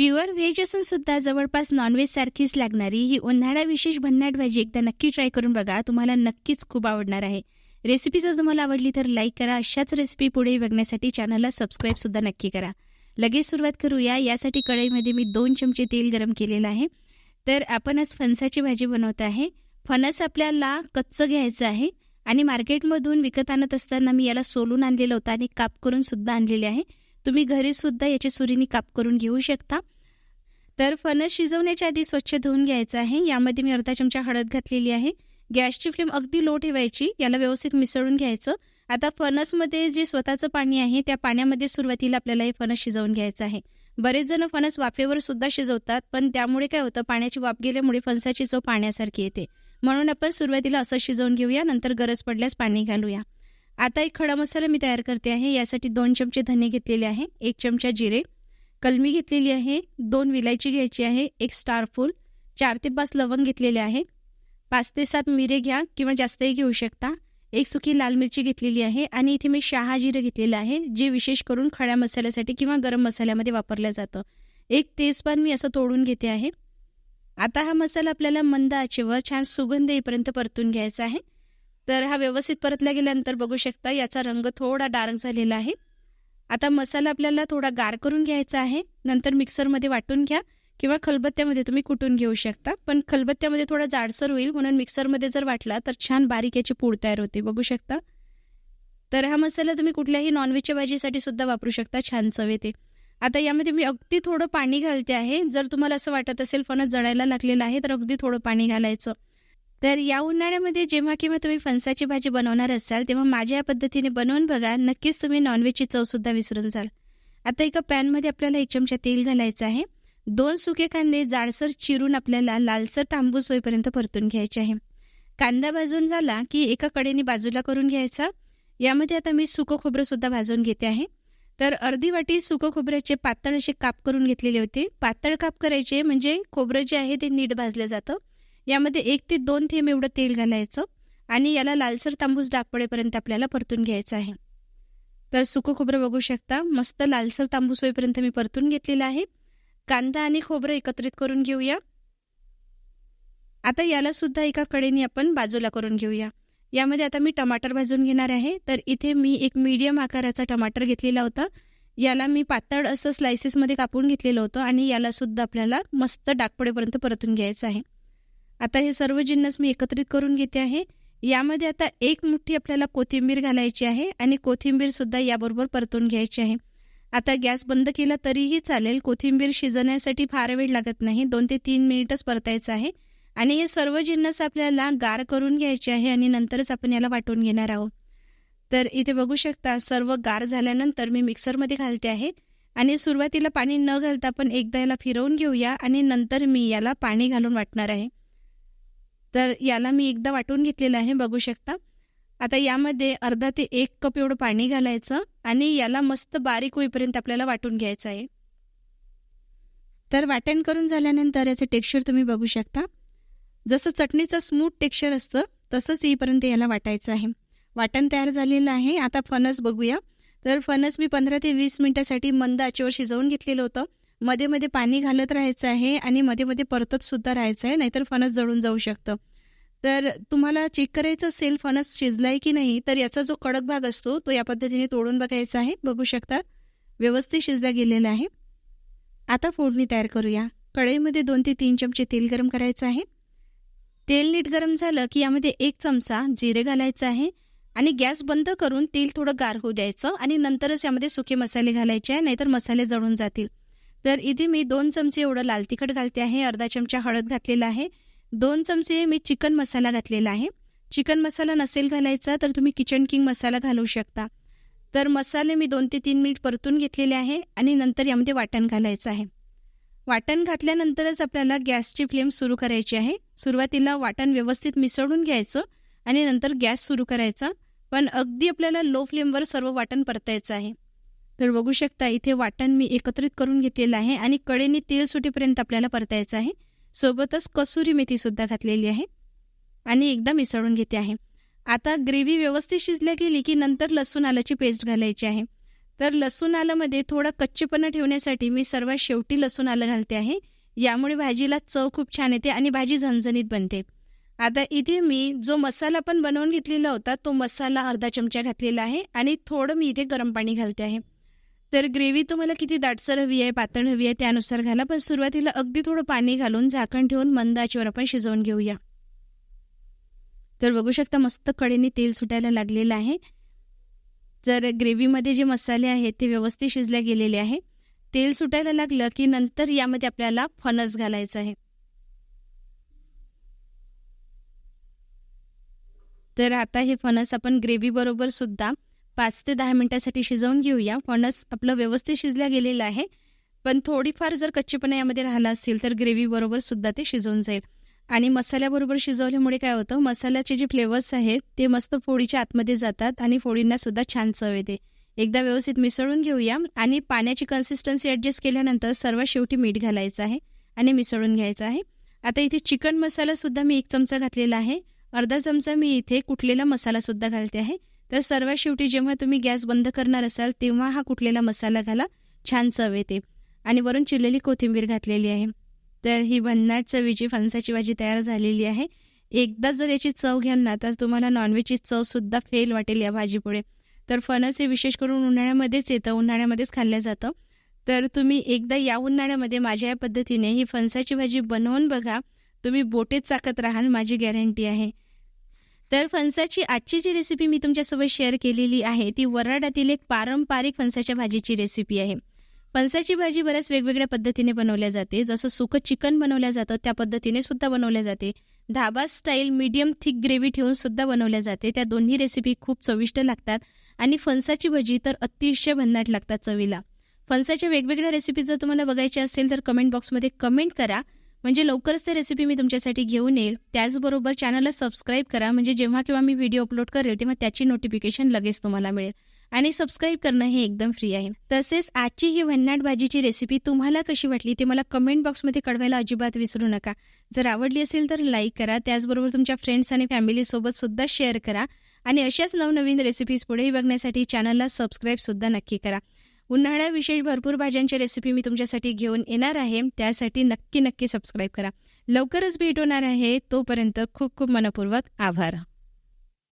Pure veg असून सुद्धा जवळपास नॉनव्हेज सारखीच लागणारी ही उन्हाळा विशेष भन्नाट भाजी एकदा नक्की ट्राय करून बघा. तुम्हाला नक्कीच खूप आवडणार आहे. रेसिपी जर तुम्हाला आवडली तर लाईक करा. अशाच रेसिपी पुढे बघण्यासाठी चॅनलला सबस्क्राईब सुद्धा नक्की करा. लगेच सुरुवात करूया. यासाठी कढईमध्ये मी दोन चमचे तेल गरम केलेलं आहे. तर आपण आज फणसाची भाजी बनवत आहे. फणस आपल्याला कच्चं घ्यायचं आहे आणि मार्केटमधून विकत आणत असताना मी याला सोलून आणलेलं होतं आणि काप करून सुद्धा आणलेले आहे. तुम्ही घरी सुद्धा याची सुरीनी काप करून घेऊ शकता. तर फणस शिजवण्याच्या आधी स्वच्छ धुवून घ्यायचं आहे. यामध्ये मी अर्धा चमचा हळद घातलेली आहे. गॅसची फ्लेम अगदी लो ठेवायची. याला व्यवस्थित मिसळून घ्यायचं. आता फणसमध्ये जे स्वतःचं पाणी आहे त्या पाण्यामध्ये सुरुवातीला आपल्याला हे फणस शिजवून घ्यायचं आहे. बरेच जण फणस वाफेवर सुद्धा शिजवतात पण त्यामुळे काय होतं पाण्याची वाफ गेल्यामुळे फणसाची चव पाण्यासारखी येते. म्हणून आपण सुरुवातीला असं शिजवून घेऊया नंतर गरज पडल्यास पाणी घालूया. आता एक खडा मसाला मी तयार करते आहे. यासाठी दोन चमचे धने घेतलेले आहे. एक चमचा जिरे. कलमी घेतलेली आहे. दोन विलायची घ्यायची आहे. एक स्टारफूल चार ते पाच लवंग घेतलेले आहे. पाच ते सात मिरे घ्या किंवा जास्तही घेऊ शकता. एक सुकी लाल मिरची घेतलेली आहे आणि इथे मी शहा जिरं घेतलेलं आहे जे विशेष करून खड्या मसाल्यासाठी किंवा गरम मसाल्यामध्ये वापरलं जातं. एक तेजपान मी असं तोडून घेते आहे. आता हा मसाला आपल्याला मंद आचेवर छान सुगंध येईपर्यंत परतून घ्यायचा आहे. तर हा व्यवस्थित परतला गेल्यानंतर बघू शकता याचा रंग थोडा डार्क झालेला आहे. आता मसाला आपल्याला थोडा गार करून घ्यायचा आहे. नंतर मिक्सरमध्ये वाटून घ्या किंवा खलबत्त्यामध्ये तुम्ही कुटून घेऊ शकता. पण खलबत्त्यामध्ये थोडा जाडसर होईल. म्हणून मिक्सरमध्ये जर वाटला तर छान बारीक याची पूड तयार होते. बघू शकता. तर हा मसाला तुम्ही कुठल्याही नॉनव्हेजच्या भाजीसाठी सुद्धा वापरू शकता. छान चव येते. आता यामध्ये मी अगदी थोडं पाणी घालते आहे. जर तुम्हाला असं वाटत असेल फणस जळायला लागलेलं आहे तर अगदी थोडं पाणी घालायचं. तर या उन्हाळ्यामध्ये जेव्हा केव्हा तुम्ही फणसाची भाजी बनवणार असाल तेव्हा माझ्या या पद्धतीने बनवून बघा. नक्कीच तुम्ही नॉनव्हेजची चवसुद्धा विसरून जाल. आता एका पॅनमध्ये आपल्याला एक चमचा तेल घालायचं आहे. दोन सुके कांदे जाडसर चिरून आपल्याला लालसर तांबूस होईपर्यंत परतून घ्यायचे आहे. कांदा भाजून झाला की एका कडेने बाजूला करून घ्यायचा. यामध्ये आता मी सुकं खोबरं सुद्धा भाजून घेते आहे. तर अर्धी वाटी सुकं खोबऱ्याचे पातळ असे काप करून घेतलेले होते. पातळ काप करायचे म्हणजे खोबरं जे आहे ते नीट भाजलं जातं. यामध्ये एक ते दोन थेंब एवढं तेल घालायचं आणि याला लालसर तांबूस डाकपडेपर्यंत आपल्याला परतून घ्यायचं आहे. तर सुकं खोबरं बघू शकता. मस्त लालसर तांबूस होईपर्यंत मी परतून घेतलेलं आहे. कांदा आणि खोबरं एकत्रित करून घेऊया. आता याला सुद्धा एका कडेने आपण बाजूला करून घेऊया. यामध्ये आता मी टमाटर भाजून घेणार आहे. तर इथे मी एक मीडियम आकाराचा टमाटर घेतलेला होता. याला मी पातळ असं स्लायसेसमध्ये कापून घेतलेलं होतं आणि याला सुद्धा आपल्याला मस्त डागपडेपर्यंत परतून घ्यायचं आहे. आता हे सर्व जिन्नस मी एकत्रित करून घेते आहे. यामध्ये आता एक मुठ्ठी आपल्याला कोथिंबीर घालायची आहे आणि कोथिंबीर सुद्धा याबरोबर परतून घ्यायची आहे. आता गॅस बंद केला तरीही चालेल. कोथिंबीर शिजण्यासाठी फार वेळ लागत नाही. दोन ते तीन मिनिटच परतायचं आहे. आणि हे सर्व जिन्नस आपल्याला गार करून घ्यायचे आहे आणि नंतरच आपण याला वाटून घेणार आहोत. तर इथे बघू शकता सर्व गार झाल्यानंतर मी मिक्सरमध्ये घालते आहे. आणि सुरुवातीला पाणी न घालता आपण एकदा याला फिरवून घेऊया आणि नंतर मी याला पाणी घालून वाटणार आहे. तर याला मी एकदा वाटून घेतलेलं आहे बघू शकता. आता यामध्ये अर्धा ते एक कप एवढं पाणी घालायचं आणि याला मस्त बारीक होईपर्यंत आपल्याला वाटून घ्यायचं आहे. तर वाटण करून झाल्यानंतर याचं टेक्स्चर तुम्ही बघू शकता. जसं चटणीचं स्मूथ टेक्स्चर असतं तसंच येईपर्यंत याला वाटायचं आहे. वाटण तयार झालेलं आहे. आता फणस बघूया. तर फणस मी पंधरा ते वीस मिनटासाठी मंद आचेवर शिजवून घेतलेलं होतं. मध्ये मध्ये पाणी घालत राहायचं आहे आणि मध्ये मध्ये परतत सुद्धा राहायचं आहे नाहीतर फणस जळून जाऊ शकतं. तर तुम्हाला चेक करायचं असेल फणस शिजलाय की नाही तर याचा जो कडक भाग असतो तो या पद्धतीने तोडून बघायचा आहे. बघू शकता व्यवस्थित शिजला गेलेला आहे. आता फोडणी तयार करूया. कढईमध्ये दोन ते तीन चमचे तेल गरम करायचं आहे. तेल नीट गरम झालं की यामध्ये एक चमचा जिरे घालायचं आहे आणि गॅस बंद करून तेल थोडं गार होऊ द्यायचं आणि नंतरच यामध्ये सुके मसाले घालायचे आहे नाहीतर मसाले जळून जातील. तर इथे मी दोन चमचे एवढं लाल तिखट घालते आहे अर्धा चमचा हळद घातलेला आहे. दोन चमचे मी चिकन मसाला घातलेला आहे. चिकन मसाला नसेल घालायचा तर तुम्ही किचन किंग मसाला घालू शकता. तर मसाले मी दोन ते तीन मिनिट परतून घेतलेले आहे आणि नंतर यामध्ये वाटण घालायचं आहे. वाटण घातल्यानंतरच आपल्याला गॅसची फ्लेम सुरू करायची आहे. सुरुवातीला वाटण व्यवस्थित मिसळून घ्यायचं आणि नंतर गॅस सुरू करायचा. पण अगदी आपल्याला लो फ्लेमवर सर्व वाटण परतायचं आहे. तर बघू शकता इथे वाटण मी एकत्रित करून घेतलेलं आहे आणि कडेने तेल सुटेपर्यंत आपल्याला परतायचं आहे. सोबतच कसुरी मेथी सुद्धा घातलेली आहे आणि एकदा मिसळून घेते आहे. आता ग्रेव्ही व्यवस्थित शिजल्या गेली की नंतर लसूण आल्याची पेस्ट घालायची आहे. तर लसूण आल्यामध्ये थोडं कच्चेपणा ठेवण्यासाठी मी सर्वात शेवटी लसूण आलं घालते आहे. यामुळे भाजीला चव खूप छान येते आणि भाजी झणझणीत बनते. आता इथे मी जो मसाला पण बनवून घेतलेला होता तो मसाला अर्धा चमचा घातलेला आहे आणि थोडं मी इथे गरम पाणी घालते आहे. तर ग्रेव्ही तुम्हाला किती दाटसर हवी आहे पातळ हवी आहे त्यानुसार घाला. पण सुरुवातीला अगदी थोडं पाणी घालून झाकण ठेवून मंद आचेवर आपण शिजवून घेऊया. तर बघू शकता मस्त कडेने तेल सुटायला लागलेलं आहे. तर ग्रेव्हीमध्ये जे मसाले आहेत ते व्यवस्थित शिजले गेलेले आहे. तेल सुटायला लागलं की नंतर यामध्ये आपल्याला फणस घालायचं आहे. तर आता हे फणस आपण ग्रेव्हीबरोबर सुद्धा पाच ते दहा मिनिटासाठी शिजवून घेऊया. फणस आपलं व्यवस्थित शिजल्या गेलेलं आहे. पण थोडीफार जर कच्चेपणा यामध्ये राहिला असेल तर ग्रेव्हीबरोबर सुद्धा ते शिजवून जाईल. आणि मसाल्याबरोबर शिजवल्यामुळे काय होतं? मसाल्याचे जे फ्लेवर्स आहेत ते मस्त फोडीच्या आतमध्ये जातात आणि फोडींना सुद्धा छान चव येते. एकदा व्यवस्थित मिसळून घेऊया. आणि पाण्याची कन्सिस्टन्सी ॲडजस्ट केल्यानंतर सर्वात शेवटी मीठ घालायचं आहे आणि मिसळून घ्यायचं आहे. आता इथे चिकन मसालासुद्धा मी एक चमचा घातलेला आहे. अर्धा चमचा मी इथे कुटलेला मसालासुद्धा घालते आहे. तर सर्वात शेवटी जेव्हा तुम्ही गॅस बंद करणार असाल तेव्हा हा कुठलेला मसाला घाला. छान चव येते. आणि वरून चिरलेली कोथिंबीर घातलेली आहे. तर ही भन्नाट चवीची फणसाची भाजी तयार झालेली आहे. एकदा जर याची चव घ्याल ना तर तुम्हाला नॉनव्हेजची चवसुद्धा फेल वाटेल या भाजीपुढे. तर फणस हे विशेष करून उन्हाळ्यामध्येच येतं. उन्हाळ्यामध्येच खाल्लं जातं. तर तुम्ही एकदा या उन्हाळ्यामध्ये माझ्या या पद्धतीने ही फणसाची भाजी बनवून बघा. तुम्ही बोटेच चाकत राहाल माझी गॅरंटी आहे. तर फणसाची आजची जी रेसिपी मी तुमच्यासोबत शेअर केलेली आहे. ती वराडातील एक पारंपरिक फणसाच्या भाजीची रेसिपी आहे. फणसाची भाजी बऱ्याच वेगवेगळ्या पद्धतीने बनवल्या जाते. जसं सुकं चिकन बनवल्या जातं त्या पद्धतीने सुद्धा बनवल्या जाते. Dhaba style medium thick gravy ठेवून सुद्धा बनवल्या जाते. त्या दोन्ही रेसिपी खूप चविष्ट लागतात आणि फणसाची भजी तर अतिशय भन्नाट लागतात चवीला. फणसाच्या वेगवेगळ्या रेसिपी जर तुम्हाला बघायच्या असेल तर कमेंट बॉक्समध्ये कमेंट करा. म्हणजे लवकरच ते रेसिपी मी तुमच्यासाठी घेऊन येईल. त्याचबरोबर चॅनलला सबस्क्राईब करा. म्हणजे जेव्हा केव्हा मी व्हिडिओ अपलोड करेल तेव्हा त्याची नोटिफिकेशन लगेच तुम्हाला मिळेल. आणि सबस्क्राईब करणं हे एकदम फ्री आहे. तसेच आजची ही भन्नाट भाजीची रेसिपी तुम्हाला कशी वाटली ते मला कमेंट बॉक्समध्ये कळवायला अजिबात विसरू नका. जर आवडली असेल तर लाईक करा. त्याचबरोबर तुमच्या फ्रेंड्स आणि फॅमिलीसोबत सुद्धा शेअर करा. आणि अशाच नवनवीन रेसिपीज पुढेही बघण्यासाठी चॅनलला सबस्क्राईब सुद्धा नक्की करा. उन्हाळ्या विशेष भरपूर भाज्यांची रेसिपी मी तुमच्यासाठी घेऊन येणार आहे. त्यासाठी नक्की नक्की सबस्क्राईब करा. लवकरच भेट होणार आहे. तोपर्यंत खूप खूप मनपूर्वक आभार.